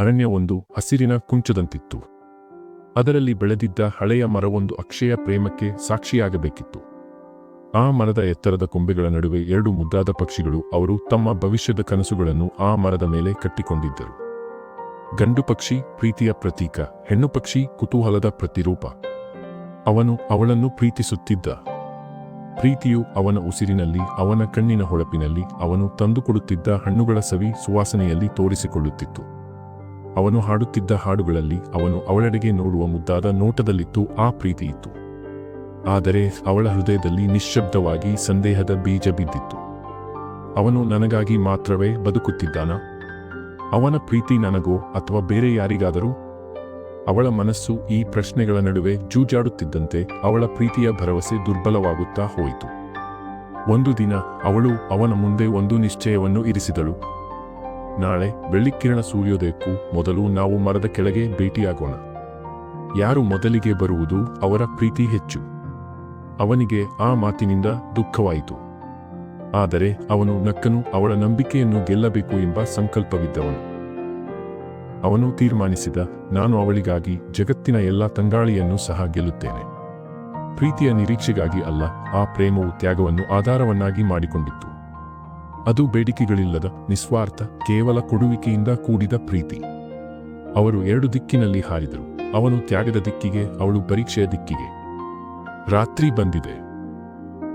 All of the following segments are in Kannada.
ಅರಣ್ಯ ಒಂದು ಹಸಿರಿನ ಕುಂಚದಂತಿತ್ತು. ಅದರಲ್ಲಿ ಬೆಳೆದಿದ್ದ ಹಳೆಯ ಮರವೊಂದು ಅಕ್ಷಯ ಪ್ರೇಮಕ್ಕೆ ಸಾಕ್ಷಿಯಾಗಬೇಕಿತ್ತು. ಆ ಮರದ ಎತ್ತರದ ಕೊಂಬೆಗಳ ನಡುವೆ ಎರಡು ಮುದ್ದಾದ ಪಕ್ಷಿಗಳು ಅವರು ತಮ್ಮ ಭವಿಷ್ಯದ ಕನಸುಗಳನ್ನು ಆ ಮರದ ಮೇಲೆ ಕಟ್ಟಿಕೊಂಡಿದ್ದರು. ಗಂಡು ಪಕ್ಷಿ ಪ್ರೀತಿಯ ಪ್ರತೀಕ, ಹೆಣ್ಣು ಪಕ್ಷಿ ಕುತೂಹಲದ ಪ್ರತಿರೂಪ. ಅವನು ಅವಳನ್ನು ಪ್ರೀತಿಸುತ್ತಿದ್ದ. ಪ್ರೀತಿಯು ಅವನ ಉಸಿರಿನಲ್ಲಿ, ಅವನ ಕಣ್ಣಿನ ಹೊಳಪಿನಲ್ಲಿ ಅವನು ತಂದುಕೊಡುತ್ತಿದ್ದ ಹಣ್ಣುಗಳ ಸವಿ ಸುವಾಸನೆಯಲ್ಲಿ ತೋರಿಸಿಕೊಳ್ಳುತ್ತಿತ್ತು. ಅವನು ಹಾಡುತ್ತಿದ್ದ ಹಾಡುಗಳಲ್ಲಿ ಅವನು ಅವಳೆಡೆಗೆ ನೋಡುವ ಮುದ್ದಾದ ನೋಟದಲ್ಲಿತ್ತು, ಆ ಪ್ರೀತಿ ಇತ್ತು. ಆದರೆ ಅವಳ ಹೃದಯದಲ್ಲಿ ನಿಶ್ಶಬ್ದವಾಗಿ ಸಂದೇಹದ ಬೀಜ ಬಿದ್ದಿತ್ತು. ಅವನು ನನಗಾಗಿ ಮಾತ್ರವೇ ಬದುಕುತ್ತಿದ್ದಾನ? ಅವನ ಪ್ರೀತಿ ನನಗೋ ಅಥವಾ ಬೇರೆ ಯಾರಿಗಾದರೂ? ಅವಳ ಮನಸ್ಸು ಈ ಪ್ರಶ್ನೆಗಳ ನಡುವೆ ಜೂಜಾಡುತ್ತಿದ್ದಂತೆ ಅವಳ ಪ್ರೀತಿಯ ಭರವಸೆ ದುರ್ಬಲವಾಗುತ್ತಾ ಹೋಯಿತು. ಒಂದು ದಿನ ಅವಳು ಅವನ ಮುಂದೆ ಒಂದು ನಿಶ್ಚಯವನ್ನು ಇರಿಸಿದಳು. ನಾಳೆ ಬೆಳ್ಳಿಕಿರಣ ಸೂರ್ಯೋದಯಕ್ಕೂ ಮೊದಲು ನಾವು ಮರದ ಕೆಳಗೆ ಭೇಟಿಯಾಗೋಣ. ಯಾರು ಮೊದಲಿಗೆ ಬರುವುದು ಅವರ ಪ್ರೀತಿ ಹೆಚ್ಚು. ಅವನಿಗೆ ಆ ಮಾತಿನಿಂದ ದುಃಖವಾಯಿತು. ಆದರೆ ಅವನು ನಕ್ಕನು ಅವಳ ನಂಬಿಕೆಯನ್ನು ಗೆಲ್ಲಬೇಕು ಎಂಬ ಸಂಕಲ್ಪವಿದ್ದವನು. ಅವನು ತೀರ್ಮಾನಿಸಿದ, ನಾನು ಅವಳಿಗಾಗಿ ಜಗತ್ತಿನ ಎಲ್ಲ ತಂಗಾಳಿಯನ್ನು ಸಹ ಗೆಲ್ಲುತ್ತೇನೆ. ಪ್ರೀತಿಯ ನಿರೀಕ್ಷೆಗಾಗಿ ಅಲ್ಲ, ಆ ಪ್ರೇಮವು ತ್ಯಾಗವನ್ನು ಆಧಾರವನ್ನಾಗಿ ಮಾಡಿಕೊಂಡಿತ್ತು. ಅದು ಬೇಡಿಕೆಗಳಿಲ್ಲದ, ನಿಸ್ವಾರ್ಥ, ಕೇವಲ ಕೊಡುವಿಕೆಯಿಂದ ಕೂಡಿದ ಪ್ರೀತಿ. ಅವರು ಎರಡು ದಿಕ್ಕಿನಲ್ಲಿ ಹಾರಿದರು. ಅವನು ತ್ಯಾಗದ ದಿಕ್ಕಿಗೆ, ಅವಳು ಪರೀಕ್ಷೆಯ ದಿಕ್ಕಿಗೆ. ರಾತ್ರಿ ಬಂದಿದೆ.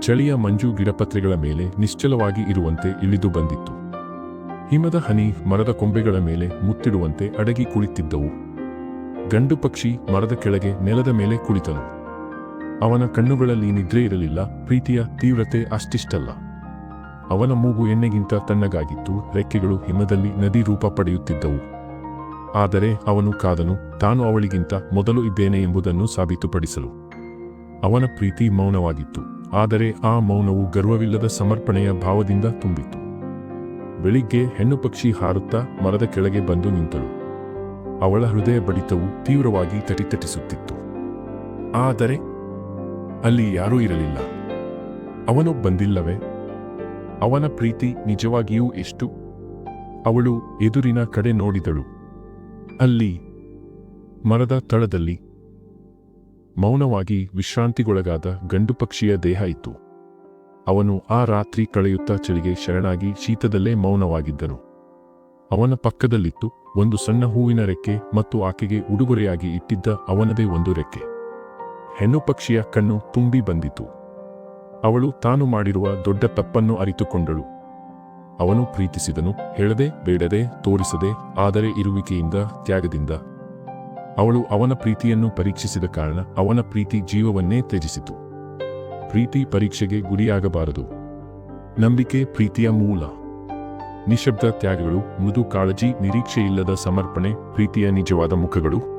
ಚಳಿಯ ಮಂಜು ಗಿಡಪತ್ರೆಗಳ ಮೇಲೆ ನಿಶ್ಚಲವಾಗಿ ಇರುವಂತೆ ಇಳಿದು ಬಂದಿತ್ತು. ಹಿಮದ ಹನಿ ಮರದ ಕೊಂಬೆಗಳ ಮೇಲೆ ಮುತ್ತಿಡುವಂತೆ ಅಡಗಿ ಕುಳಿತಿದ್ದವು. ಗಂಡು ಪಕ್ಷಿ ಮರದ ಕೆಳಗೆ ನೆಲದ ಮೇಲೆ ಕುಳಿತನು. ಅವನ ಕಣ್ಣುಗಳಲ್ಲಿ ನಿದ್ರೆ ಇರಲಿಲ್ಲ, ಪ್ರೀತಿಯ ತೀವ್ರತೆ ಅಷ್ಟಿಷ್ಟಲ್ಲ. ಅವನ ಮೂಗು ಎಣ್ಣೆಗಿಂತ ತಣ್ಣಗಾಗಿತ್ತು, ರೆಕ್ಕೆಗಳು ಹಿಮದಲ್ಲಿ ನದಿ ರೂಪ ಪಡೆಯುತ್ತಿದ್ದವು. ಆದರೆ ಅವನು ಕಾದನು, ತಾನು ಅವಳಿಗಿಂತ ಮೊದಲು ಇದ್ದೇನೆ ಎಂಬುದನ್ನು ಸಾಬೀತುಪಡಿಸಲು. ಅವನ ಪ್ರೀತಿ ಮೌನವಾಗಿತ್ತು, ಆದರೆ ಆ ಮೌನವು ಗರ್ವವಿಲ್ಲದ ಸಮರ್ಪಣೆಯ ಭಾವದಿಂದ ತುಂಬಿತು ಬೆಳಿಗ್ಗೆ ಹೆಣ್ಣು ಪಕ್ಷಿ ಹಾರುತ್ತಾ ಮರದ ಕೆಳಗೆ ಬಂದು ನಿಂತಳು. ಅವಳ ಹೃದಯ ಬಡಿತವು ತೀವ್ರವಾಗಿ ತಟಿತಟಿಸುತ್ತಿತ್ತು ಆದರೆ ಅಲ್ಲಿ ಯಾರೂ ಇರಲಿಲ್ಲ. ಅವನು ಬಂದಿಲ್ಲವೇ? ಅವನ ಪ್ರೀತಿ ನಿಜವಾಗಿಯೂ ಎಷ್ಟು? ಅವಳು ಎದುರಿನ ಕಡೆ ನೋಡಿದಳು. ಅಲ್ಲಿ, ಮರದ ತಳದಲ್ಲಿ, ಮೌನವಾಗಿ ವಿಶ್ರಾಂತಿಗೊಳಗಾದ ಗಂಡು ಪಕ್ಷಿಯ ದೇಹ ಇತ್ತು. ಅವನು ಆ ರಾತ್ರಿ ಕಳೆಯುತ್ತಾ ಚಳಿಗೆ ಶರಣಾಗಿ ಶೀತದಲ್ಲೇ ಮೌನವಾಗಿದ್ದನು. ಅವನ ಪಕ್ಕದಲ್ಲಿತ್ತು ಒಂದು ಸಣ್ಣ ಹೂವಿನ ರೆಕ್ಕೆ ಮತ್ತು ಆಕೆಗೆ ಉಡುಗೊರೆಯಾಗಿ ಇಟ್ಟಿದ್ದ ಅವನದೇ ಒಂದು ರೆಕ್ಕೆ. ಹೆಣ್ಣು ಪಕ್ಷಿಯ ಕಣ್ಣು ತುಂಬಿ ಬಂದಿತು ಅವಳು ತಾನು ಮಾಡಿರುವ ದೊಡ್ಡ ತಪ್ಪನ್ನು ಅರಿತುಕೊಂಡಳು. ಅವನು ಪ್ರೀತಿಸಿದನು, ಹೇಳದೆ, ಬೇಡದೆ, ತೋರಿಸದೆ, ಆದರೆ ಇರುವಿಕೆಯಿಂದ, ತ್ಯಾಗದಿಂದ. ಅವಳು ಅವನ ಪ್ರೀತಿಯನ್ನು ಪರೀಕ್ಷಿಸಿದ ಕಾರಣ ಅವನ ಪ್ರೀತಿ ಜೀವವನ್ನೇ ತ್ಯಜಿಸಿತು. ಪ್ರೀತಿ ಪರೀಕ್ಷೆಗೆ ಗುರಿಯಾಗಬಾರದು. ನಂಬಿಕೆ ಪ್ರೀತಿಯ ಮೂಲ. ನಿಶಬ್ದ ತ್ಯಾಗಗಳು, ಮೃದು ಕಾಳಜಿ, ನಿರೀಕ್ಷೆಯಿಲ್ಲದ ಸಮರ್ಪಣೆ, ಪ್ರೀತಿಯ ನಿಜವಾದ ಮುಖಗಳು.